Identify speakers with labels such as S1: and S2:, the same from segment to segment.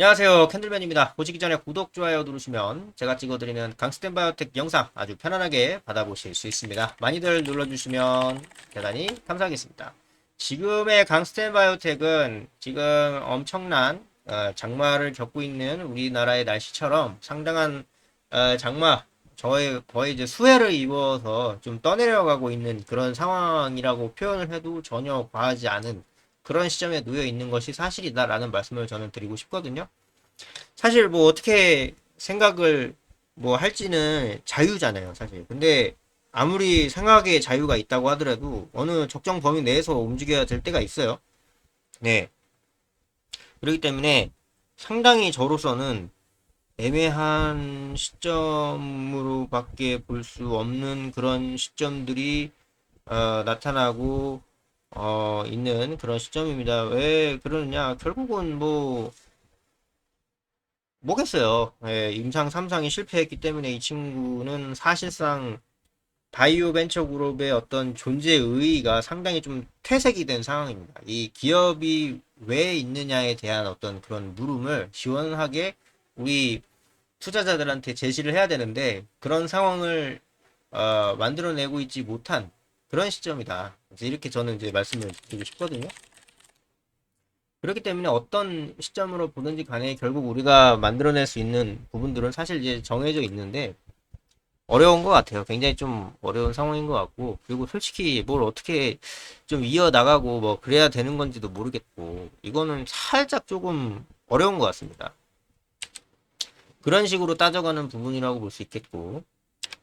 S1: 안녕하세요. 캔들맨입니다. 보시기 전에 구독 좋아요 누르시면 제가 찍어드리는 강스텐 바이오텍 영상 아주 편안하게 받아보실 수 있습니다. 많이들 눌러주시면 대단히 감사하겠습니다. 지금의 강스텐 바이오텍은 지금 엄청난 어, 장마를 겪고 있는 우리나라의 날씨처럼 상당한 어, 장마 저의 거의 이제 수해를 입어서 좀 떠내려가고 있는 그런 상황이라고 표현을 해도 전혀 과하지 않은 그런 시점에 놓여 있는 것이 사실이다라는 말씀을 저는 드리고 싶거든요. 사실 뭐 어떻게 생각을 뭐 할지는 자유잖아요, 사실. 근데 아무리 생각에 자유가 있다고 하더라도 어느 적정 범위 내에서 움직여야 될 때가 있어요. 네. 그렇기 때문에 상당히 저로서는 애매한 시점으로밖에 볼 수 없는 그런 시점들이 어, 나타나고 어, 있는 그런 시점입니다. 왜 그러느냐? 결국은 뭐, 뭐겠어요. 예, 임상 3상이 실패했기 때문에 이 친구는 사실상 바이오 벤처 그룹의 어떤 존재 의의가 상당히 좀 퇴색이 된 상황입니다. 이 기업이 왜 있느냐에 대한 어떤 그런 물음을 시원하게 우리 투자자들한테 제시를 해야 되는데 그런 상황을 어, 만들어내고 있지 못한 그런 시점이다. 그래서 이렇게 저는 이제 말씀을 드리고 싶거든요. 그렇기 때문에 어떤 시점으로 보든지 간에 결국 우리가 만들어낼 수 있는 부분들은 사실 이제 정해져 있는데 어려운 것 같아요. 굉장히 좀 어려운 상황인 것 같고 그리고 솔직히 뭘 어떻게 좀 이어 나가고 뭐 그래야 되는 건지도 모르겠고 이거는 살짝 조금 어려운 것 같습니다. 그런 식으로 따져가는 부분이라고 볼 수 있겠고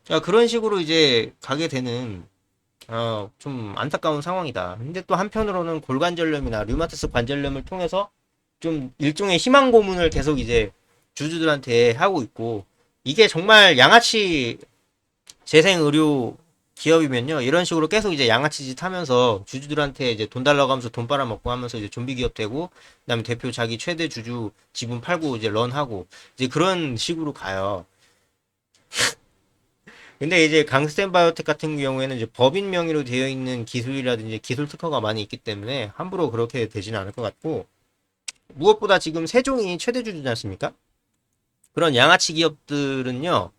S1: 자 그런 식으로 이제 가게 되는 어, 좀 안타까운 상황이다. 근데 또 한편으로는 골관절염이나 류마티스 관절염을 통해서 좀 일종의 희망 고문을 계속 이제 주주들한테 하고 있고 이게 정말 양아치 재생 의료 기업이면요 이런 식으로 계속 이제 양아치 짓 하면서 주주들한테 이제 돈 달라고 하면서 돈 빨아먹고 하면서 이제 좀비 기업 되고 그다음에 대표 자기 최대 주주 지분 팔고 이제 런하고 이제 그런 식으로 가요. 근데 이제 강스텐 바이오텍 같은 경우에는 이제 법인 명의로 되어 있는 기술이라든지 기술 특허가 많이 있기 때문에 함부로 그렇게 되지는 않을 것 같고 무엇보다 지금 세종이 최대 주주지 않습니까? 그런 양아치 기업들은요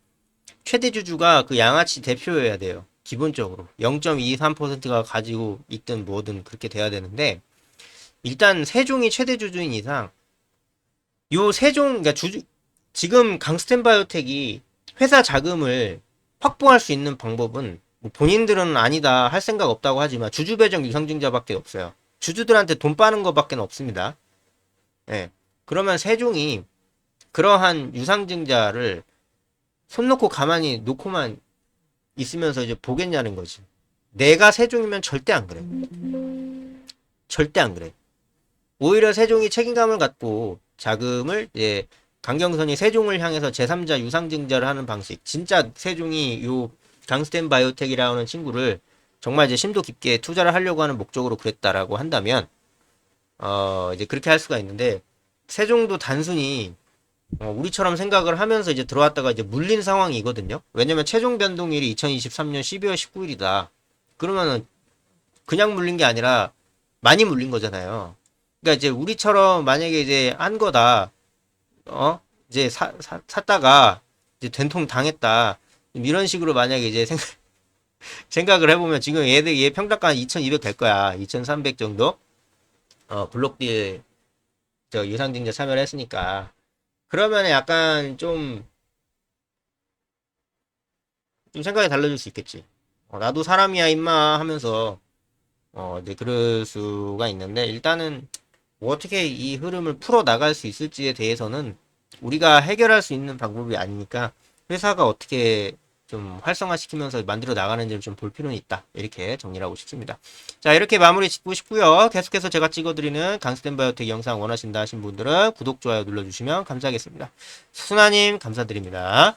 S1: 최대 주주가 그 양아치 대표여야 돼요 기본적으로 0.23%가 가지고 있든 뭐든 그렇게 돼야 되는데 일단 세종이 최대 주주인 이상 요 세종 그러니까 주주 지금 강스텐 바이오텍이 회사 자금을 확보할 수 있는 방법은 뭐 본인들은 아니다 할 생각 없다고 하지만 주주 배정 유상증자밖에 없어요. 주주들한테 돈 빠는 것밖에 없습니다. 예. 그러면 세종이 그러한 유상증자를 손 놓고 가만히 놓고만 있으면서 이제 보겠냐는 거지. 내가 세종이면 절대 안 그래. 절대 안 그래. 오히려 세종이 책임감을 갖고 자금을 이제 강경선이 세종을 향해서 제3자 유상증자를 하는 방식. 진짜 세종이 요 강스텐 바이오텍이라는 친구를 정말 이제 심도 깊게 투자를 하려고 하는 목적으로 그랬다라고 한다면, 어, 이제 그렇게 할 수가 있는데, 세종도 단순히, 어, 우리처럼 생각을 하면서 이제 들어왔다가 이제 물린 상황이거든요. 왜냐면 최종 변동일이 2023년 12월 19일이다. 그러면은, 그냥 물린 게 아니라, 많이 물린 거잖아요. 그러니까 이제 우리처럼 만약에 이제 한 거다. 어? 이제 사, 사 샀다가 이제 된통 당했다. 이런 식으로 만약에 이제 생각 생각을 해보면 지금 얘들 얘 평당가 2,200 될 거야. 2,300 정도? 어 블록딜 저 유상증자 참여를 했으니까. 그러면 약간 좀 좀 생각이 달라질 수 있겠지. 어, 나도 사람이야 임마 하면서. 어 이제 그럴 수가 있는데 일단은 뭐 어떻게 이 흐름을 풀어 나갈 수 있을지에 대해서는 우리가 해결할 수 있는 방법이 아니니까 회사가 어떻게 좀 활성화시키면서 만들어 나가는지를 좀 볼 필요는 있다. 이렇게 정리를 하고 싶습니다. 자, 이렇게 마무리 짓고 싶고요. 계속해서 제가 찍어드리는 강스텐 바이오텍 영상 원하신다 하신 분들은 구독, 좋아요 눌러주시면 감사하겠습니다. 순아님, 감사드립니다.